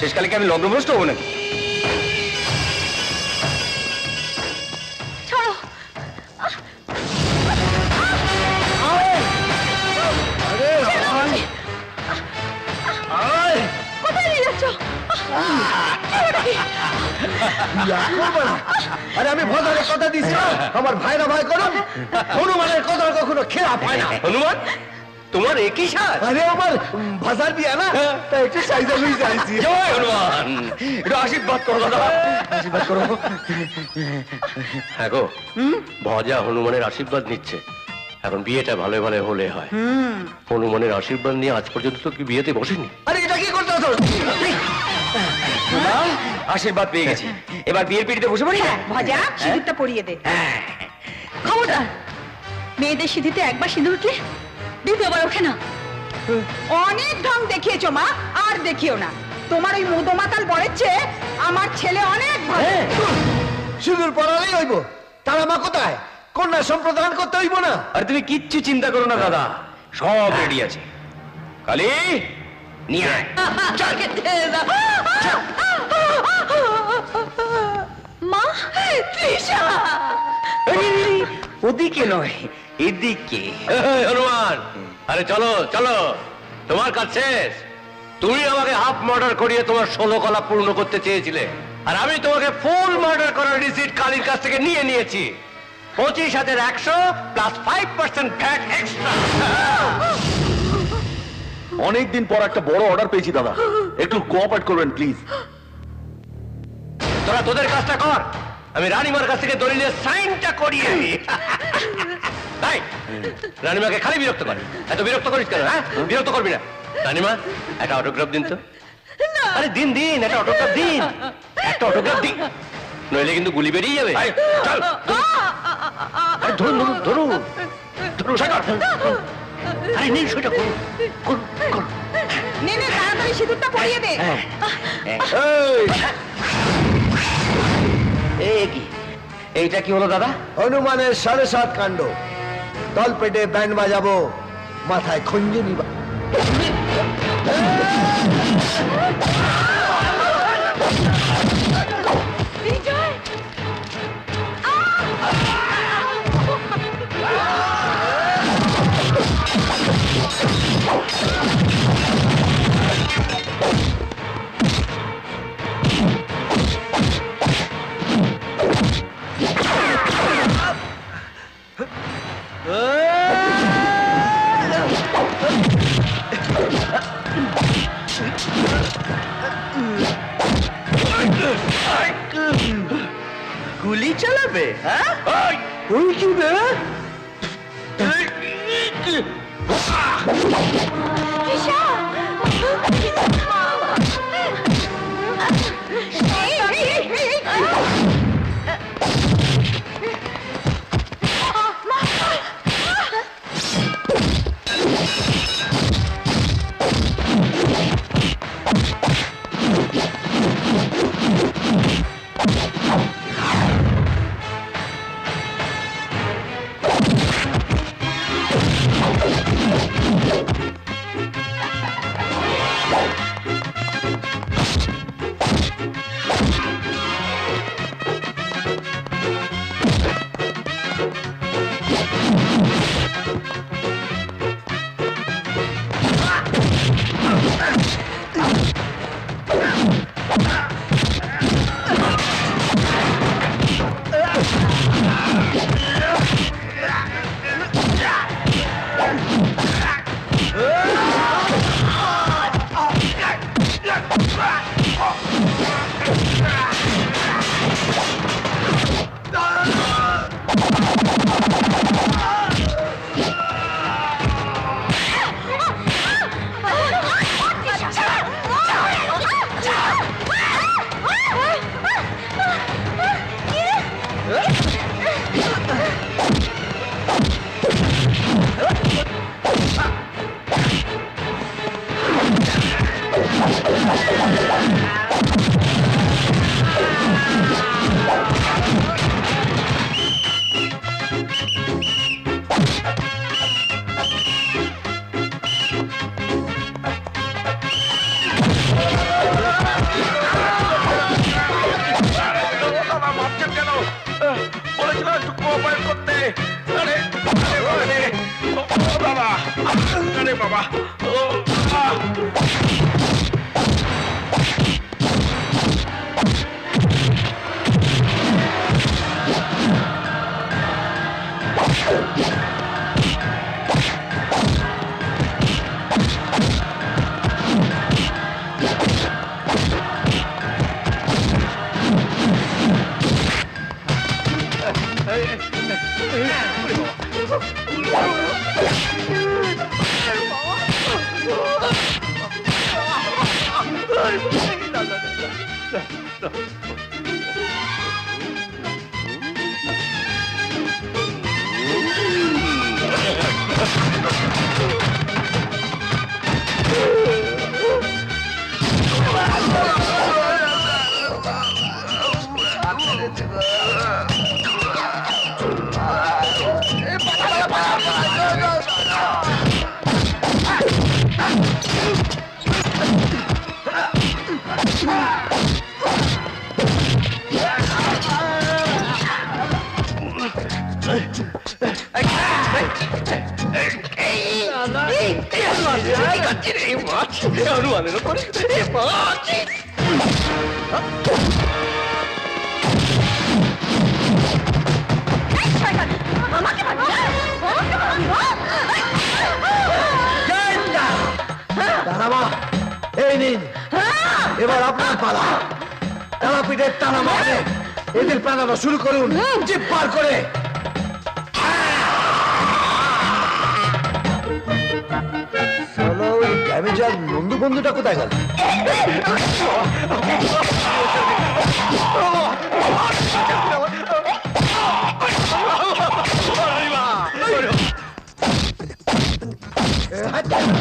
শেষকালে কি আমি লগ্নভ্রষ্ট হব নাকি? আরে আমি ভদ্রের কথা দিচ্ছি। আমার ভাইরা ভাই করো হনুমানের কথা কখনো খেয়া পায় না। হনুমান? তোমার একই সাজ? আরে আমার ভাষার বিয়া না? তাই একটু সাইজা লুই যাইছি। জয় হনুমান। একটু আশীর্বাদ করো দাদা। আশীর্বাদ করো। হ্যাঁ গো ভজা হনুমানের আশীর্বাদ নিচ্ছে। এখন বিয়েটা ভালো ভালো হলে হয়। হনুমানের আশীর্বাদ নিয়ে আজ পর্যন্ত তো কি বিয়েতে বসেনি? আরে এটা কি করতে হতো আশীর্বাদ পেয়ে গেছি। এবার বিয়ের পিড়িতে বসে পড়ি না? ভজা সিঁদুরটা পরিয়ে দে। খবরদার মেয়েদের সিঁথিতে একবার সিঁদুর উঠলে দ্বিতীয়বার ওঠে না। অনেক ঢং দেখিয়েছো মা আর দেখিও না। তোমার ওই মুদমাতাল বরের চেয়ে আমার ছেলে অনেক ভালো। সিঁদুর পরালেই হইব। তারা মা কোথায়? কন্যা সম্প্রদান করতে হইব না। আর তুমি কিচ্ছু চিন্তা করো না দাদা। সব রেডি আছে। কালি নিয়ে আয়। মা তৃষা ওদিকে নয় এদিকে। হনুমান! আরে চলো চলো। তোমার কাজ শেষ। তুমি আমাকে হাফ মার্ডার করিয়ে তোমার ষোলো কলা পূর্ণ করতে চেয়েছিলে। আর আমি তোমাকে ফুল মার্ডার করার রিসিট কালীর কাছ থেকে নিয়ে নিয়েছি। পঁচিশ হাজার একশো plus five percent fat extra অনেকদিন পর একটা বড় অর্ডার পেয়েছি দাদা। একটু কোঅপারেট করবেন প্লিজ তোরা তোদের কাজটা কর। আমি রানীমার কাছ থেকে দলিলের সাইনটা করিয়ে নি তাই রানীমাকে খালি বিরক্ত কর। এত বিরক্ত করিস কেন হ্যাঁ? বিরক্ত করবি না। রানীমা একটা অটোগ্রাফ দিন তো। আরে দিন দিন একটা অটোগ্রাফ দিন। একটা অটোগ্রাফ দিন। নইলে কিন্তু গুলি বেরিয়ে যাবে। আয়, চল। আরে ধরুন ধরুন ধরুন। ধরুন আরে নেই সেটা করুন করুন করুন। নে নে তাড়াতাড়ি সিঁদুরটা পরিয়ে দে। এই। কি? এইটা কি হলো দাদা? হনুমানের সাড়ে সাত কাণ্ড। দল পেটে ব্যান্ড বাজাবো মাথায় খঞ্জনি বা- গুলি চালাবে হ্যাঁ? ওই কি রে Trisha Ha ha ha! No. হনুমানের উপরে তারামা এই নিন। এবার আপনার পালা। তারাপীঠের তারা মারে এদের পালানো শুরু করুন। জিপ পার করে। শালা ওই ড্যামেজার নন্দু বন্ধুটা কোথায় গেল? তারা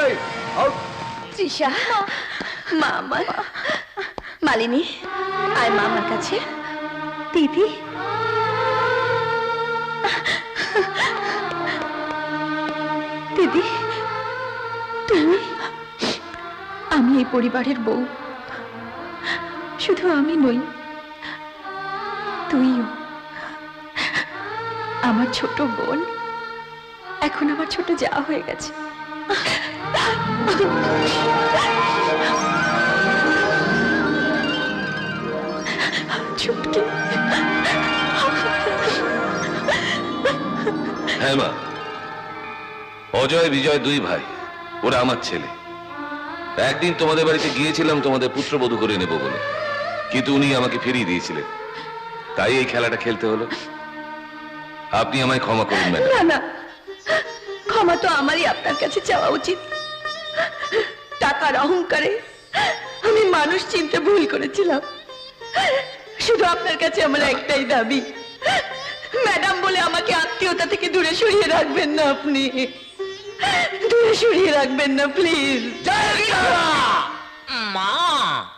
এই তৃষা মা আমার মালিনী, আয় মা কাছে। দিদি। দিদি, তুমি, আমি এই পরিবারের বউ। শুধু আমি নই, তুইও। আমার ছোট বোন। এখন আমার ছোট যা হয়ে গেছে। ছুটকে হ্যাঁ মা। অজয় বিজয় দুই ভাই ওরা আমার ছেলে। একদিন তোমাদের বাড়িতে গিয়েছিলাম তোমাদের পুত্রবধূ করে নেব বলে। কিন্তু উনি আমাকে ফিরিয়ে দিয়েছিলেন। তাই এই খেলাটা খেলতে হলো। আপনি আমায় ক্ষমা করুন ম্যাডাম। না না ক্ষমা তো আমারই আপনার কাছে চাওয়া উচিত। টাকার অহংকারে আমি মানুষ চিনতে ভুল করেছিলাম। শুধু আপনার কাছে আমার একটাই দাবি। ম্যাডাম বলে আমাকে আত্মীয়তা থেকে দূরে সরিয়ে রাখবেন না আপনি। দূরে সরিয়ে রাখবেন না প্লিজ। মা!